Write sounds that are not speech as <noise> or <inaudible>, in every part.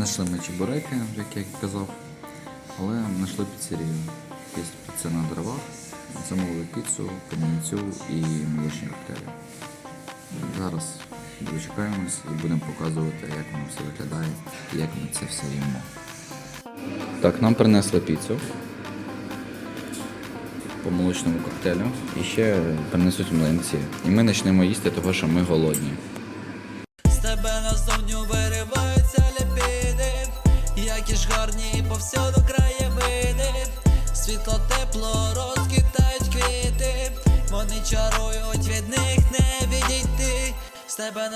знайшли ми чебуреки, як я казав, але знайшли піцерію. Піца на дровах, замовили піцу, камінцю і молочні коктейлі. Зараз дочекаємось і будемо показувати, як воно все виглядає і як ми це все їмо. Так, нам принесли піцу по молочному коктейлю і ще принесуть млинці. І ми почнемо їсти, тому що ми голодні.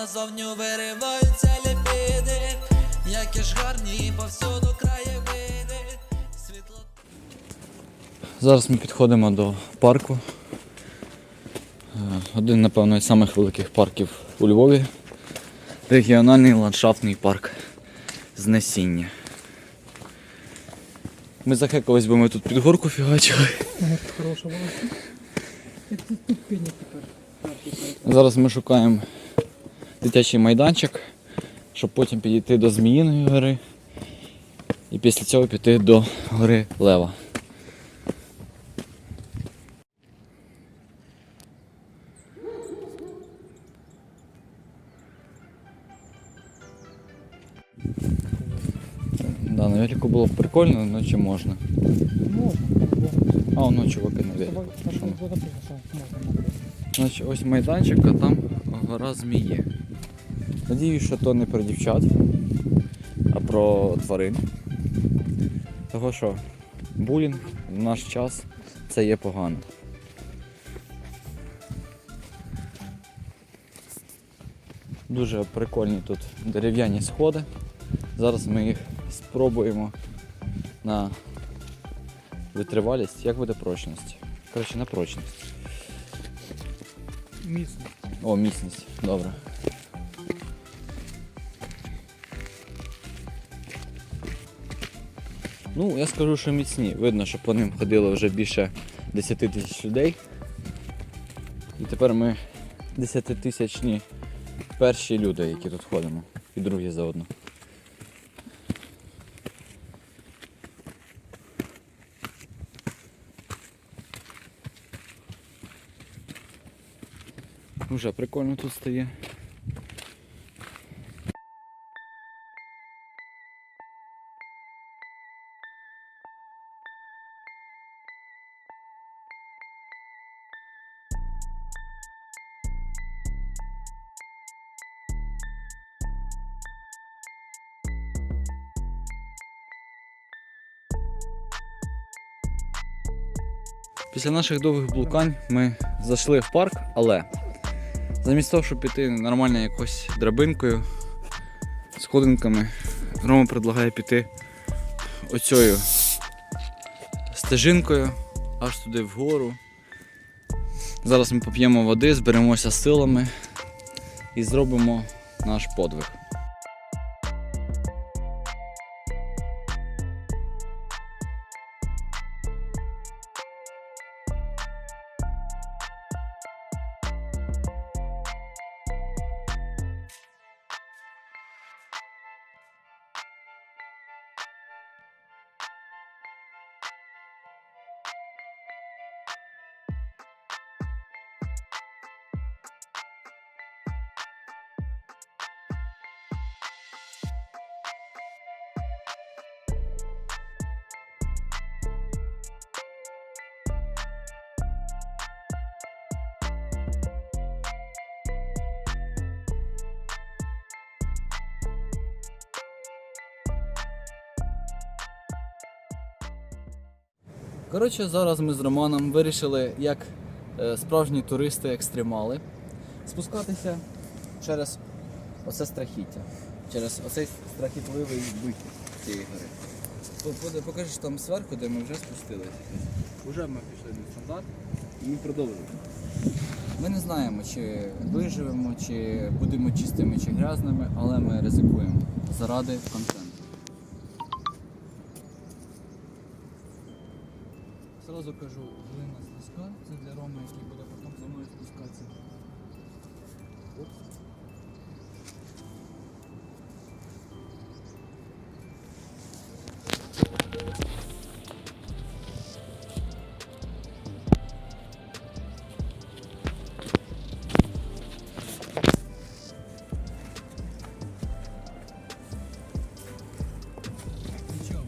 Назовню вириваються ліпіди, які ж гарні повсюду краєвиди, світло Зараз ми підходимо до парку. Е, Один, напевно, із самих великих парків у Львові. Регіональний ландшафтний парк Знесіння. Ми захекались, бо ми тут під горку фігачили. Хороша була. Зараз ми шукаємо дитячий майданчик, щоб потім підійти до Зміїної гори і після цього піти до гори Лева. Да, на велику було б прикольно, але чи можна. Можна. А, воно чуваки на велику. Ось майданчик, а там гора змії. Надіюсь, що то не про дівчат, а про тварин. Того що булінг в наш час це є погано. Дуже прикольні тут дерев'яні сходи. Зараз ми їх спробуємо на витривалість. Як буде прочність? Коротше, на прочність. Міцно. О, міцність. Добре. Ну, я скажу, що міцні. Видно, що по ним ходило вже більше 10 тисяч людей. І тепер ми 10-тисячні перші люди, які тут ходимо. І другі заодно. Уже прикольно тут стає. Після наших довгих блукань ми зайшли в парк, але замість того, щоб піти нормально якось драбинкою, сходинками, Рома предлагає піти оцею стежинкою аж туди вгору. Зараз ми поп'ємо води, зберемося з силами і зробимо наш подвиг. Коротше, зараз ми з Романом вирішили, як е, справжні туристи-екстремали, спускатися через оце страхіття, через оцей страхітливий вихід цієї гори. По- Покажеш там зверху, де ми вже спустилися. Уже ми пішли на стандарт і ми продовжуємо. Ми не знаємо, чи виживемо, чи будемо чистими, чи грязними, але ми ризикуємо заради контенту. Сразу кажу, глина з це для Роми, який буде потім за мною спускатися.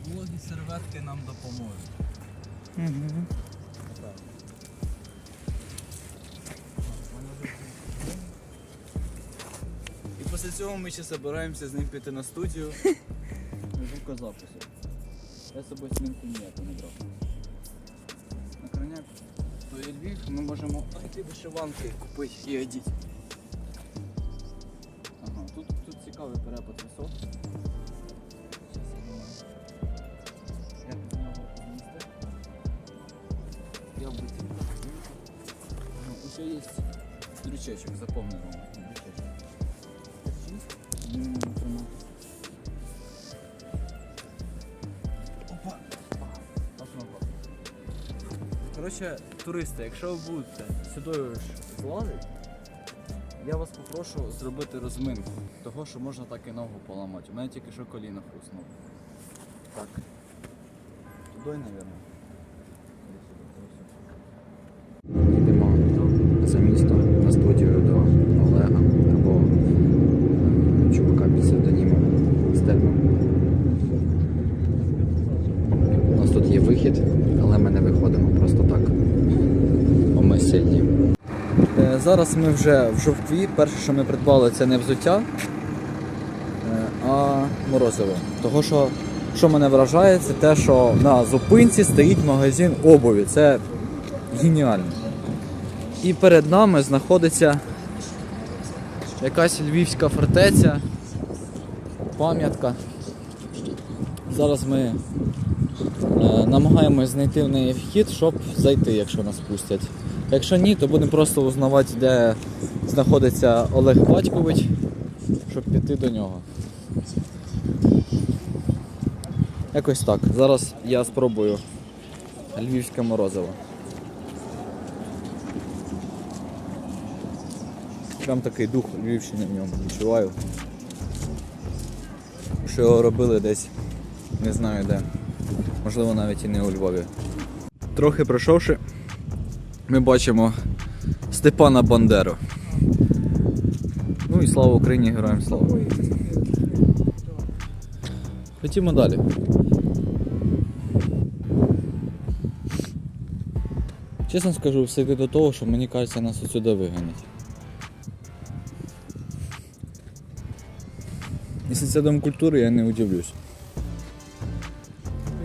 Вологі серветки нам допоможуть. І після цього ми ще збираємося з ним піти на студію. <laughs> Звукозапису. Я з собою снімку ніяку не брав. На крайняк, то є Львів, ми можемо йти вишиванки купити і одіти. Ага, тут, тут цікавий перепад висок. Вам крючечок. Опа! Коротше, туристи, якщо ви будете сюди злазити, я вас попрошу зробити розминку. Того, що можна так і ногу поламати. У мене тільки що коліно хрустнуло. Так. Туди, мабуть. Йдемо за місто на студію до Олега або е, чувака під псевдонімом Стельман. У нас тут є вихід, але ми не виходимо просто так. Бо ми сильні. Е, Зараз ми вже в жовтві. Перше, що ми придбали, це не взуття, е, а морозиво. Того, що, що мене вражає, це те, що на зупинці стоїть магазин обуві. Це геніально. І перед нами знаходиться якась львівська фортеця, пам'ятка. Зараз ми е, намагаємось знайти в неї вхід, щоб зайти, якщо нас пустять. Якщо ні, то будемо просто узнавати, де знаходиться Олег Батькович, щоб піти до нього. Якось так. Зараз я спробую львівське морозиво. Прям такий дух Львівщини в ньому відчуваю. Що його робили десь, не знаю де. Можливо, навіть і не у Львові. Трохи пройшовши, ми бачимо Степана Бандеру. Ну і слава Україні, героям слава. Це далі. Чесно скажу, все йде до того, що мені кажеться, нас отсюди виганять. Якщо це дом культури, я не удивлюсь.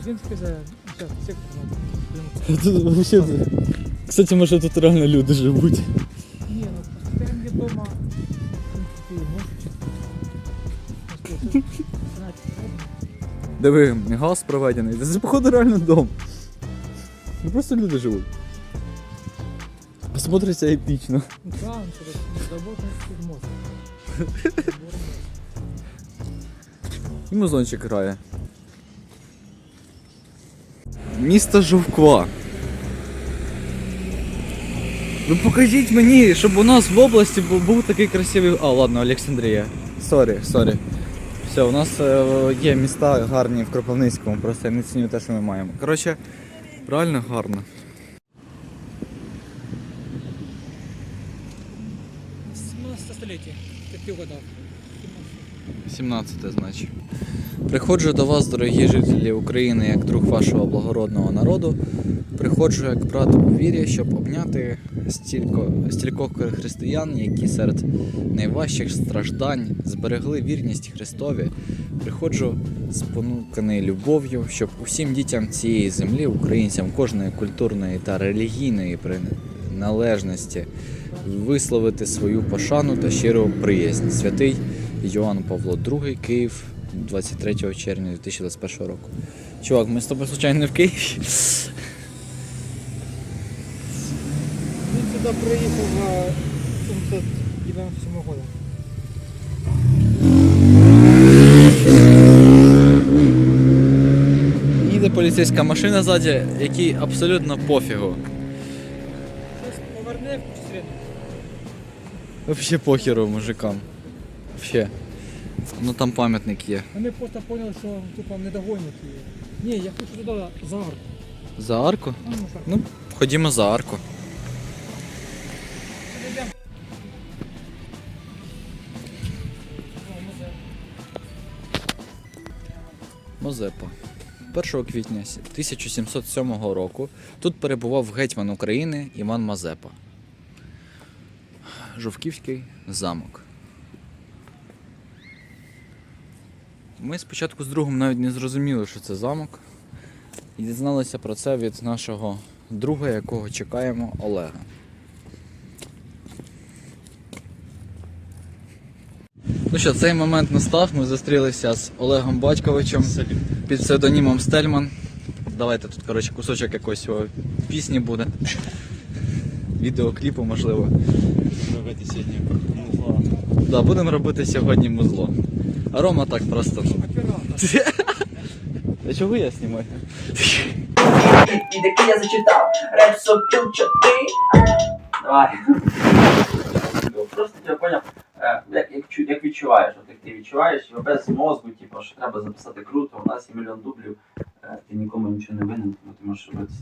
Він сказав, зараз, сектор. Кстати, може тут реально люди живуть. Ні, ну там є дома. такі, ну, Диви, газ проведений. Це походу реально дом. Ну просто люди живуть. Смотриться епічно. там, що тут, робота. І музончик грає. Місто Жовква. Ви покажіть мені, щоб у нас в області був такий красивий. А, ладно, Олександрія. Сорі, сорі. Все, у нас е, є міста гарні в Кропивницькому, просто я не ціню те, що ми маємо. Коротше, реально гарно. 17 століття, як ти 17 значить. Приходжу до вас, дорогі жителі України, як друг вашого благородного народу. Приходжу як брат у вірі, щоб обняти стілько, стількох християн, які серед найважчих страждань зберегли вірність Христові. Приходжу спонуканий любов'ю, щоб усім дітям цієї землі, українцям кожної культурної та релігійної приналежності висловити свою пошану та щиру приязнь. Святий Йоанн Павло II, Київ, 23 червня 2021 року. Чувак, ми з тобою случайно не в Києві? Він сюди приїхав в 797 году. Їде поліцейська машина ззаді, якій абсолютно пофігу. Щось поверне в середину. Вообще похеру мужикам. Вообще. Ну там пам'ятник є. Вони просто поняли, що типа не догонять її. Ні, я хочу туди за арку. За арку? Ну, ну, так. Ну, ходімо за арку. Мозепа. 1 квітня 1707 року тут перебував гетьман України Іван Мазепа. Жовківський замок. Ми спочатку з другом навіть не зрозуміли, що це замок. І дізналися про це від нашого друга, якого чекаємо, Олега. Ну що, цей момент настав. Ми зустрілися з Олегом Батьковичем під псевдонімом Стельман. Давайте тут, коротше, кусочок якоїсь його пісні буде. Відеокліпу, можливо. Робити сьогодні музла. Да, будемо робити сьогодні музло. А Рома так просто. ну. А чого я знімаю? І такий я зачитав. Реп сопіл чоти. Давай. Просто я поняв, е, як, як, чу- як відчуваєш, от як ти відчуваєш, і без мозку, типу, що треба записати круто, у нас є мільйон дублів, е, ти нікому нічого не винен, тому ти можеш робити.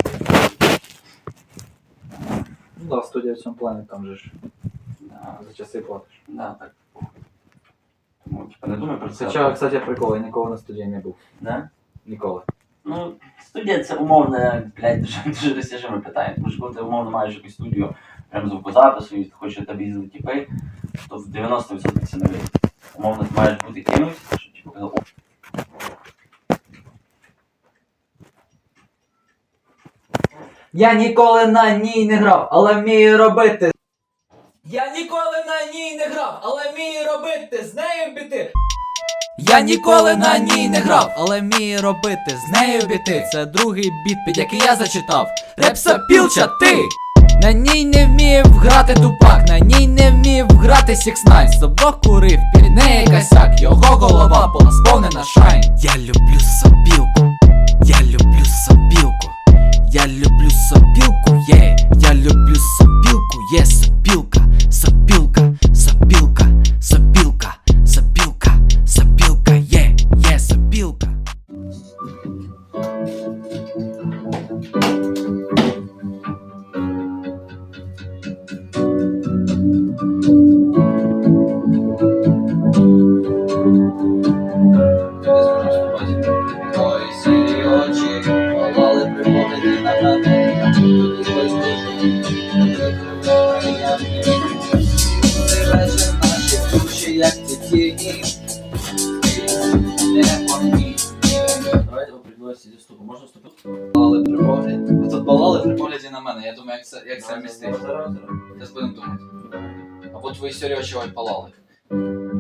Ну да, студія в цьому плані там же ж Да, за часи платиш. да, так. Тому, типу, не думай про це. Хоча, кстати, прикол, я ніколи на студії не був. Да? Ніколи. Ну, студія це умовне, блядь, дуже, дуже досяжиме питання. Тому що коли ти умовно маєш якусь студію, прям звукозапису, і хоче тебе їздити тіпи, то в 90% це не вийде. Умовно ти маєш бути кимось, що типу казав, Я ніколи на ній не грав, але вмію робити. Я ніколи на ній не грав, але вмію робити з нею біти. Я ніколи на ній не грав, але вмію робити з нею біти. Це другий біт, під який я зачитав. Репсапілча ти! На ній не вмів грати тупак, грати Сікснайн. Соброк курив, неї косяк, його голова була сповнена шайн. Я люблю собілку, я люблю собілку, Я люблю це містить. Зараз, будемо думати. Або твої сірі очевидь палали.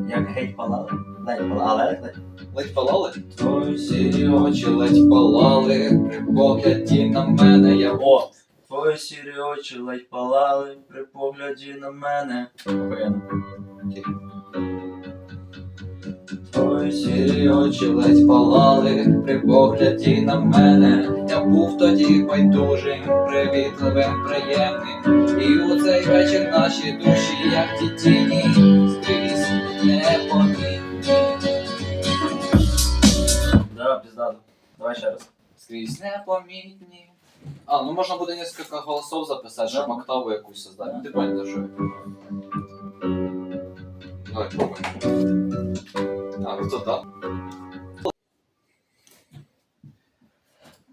Як геть палали. Ледь палали, Ледь палали? Твої сірі очі ледь палали при погляді на мене. Я О! Твої сірі очі ледь палали при погляді на мене. Охуєнно. Твої Сірі очі ледь палали при погляді на мене. Я був тоді байдужим, привітливим, приємним. І у цей вечір наші душі, як ті тіні, скрізь непомітні. Да, пиздато. Давай ще раз. Скрізь непомітні. А, ну можна буде кілька голосов записати, щоб октаву якусь создати. Ти понял, що я. Давай, пробуємо. А, кто там?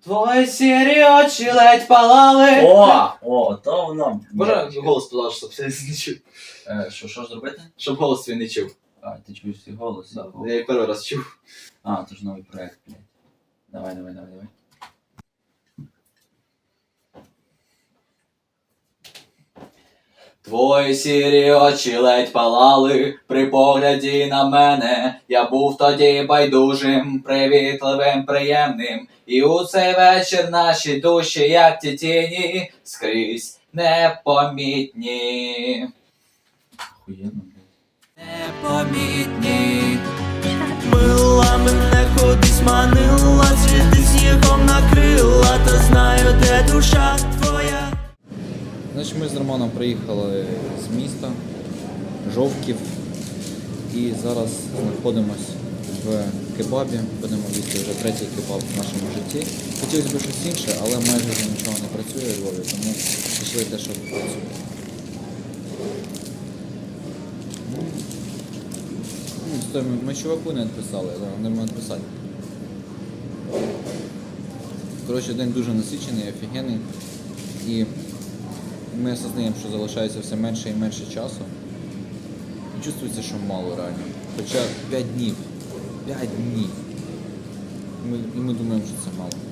Твої сірі очі ледь палали. О! О, то воно. Може голос подав, щоб все не чув. Е, Що, що ж зробити? Щоб голос свій не чув. А, ти чуєш свій голос. Да, Я її перший раз чув. А, це ж новий проект, блядь. Давай, давай, давай, давай. Твої сірі очі ледь палали при погляді на мене. Я був тоді байдужим, привітливим, приємним. І у цей вечір наші душі, як ті тіні, скрізь непомітні. Непомітні. Мила мене кудись манила, світи снігом накрила, та знаю, де душа твоя. Значить, ми з Романом приїхали з міста Жовків і зараз знаходимось в кебабі. Будемо їсти вже третій кебаб в нашому житті. Хотілося б щось інше, але майже вже нічого не працює в Львові, тому пішли те, що працює. Ну, стой, ми, чуваку не відписали, не можемо відписати. Коротше, день дуже насичений, офігенний. І ми осознаємо, що залишається все менше і менше часу. І чувствується, що мало реально. Хоча 5 днів. 5 днів. Ми, і ми думаємо, що це мало.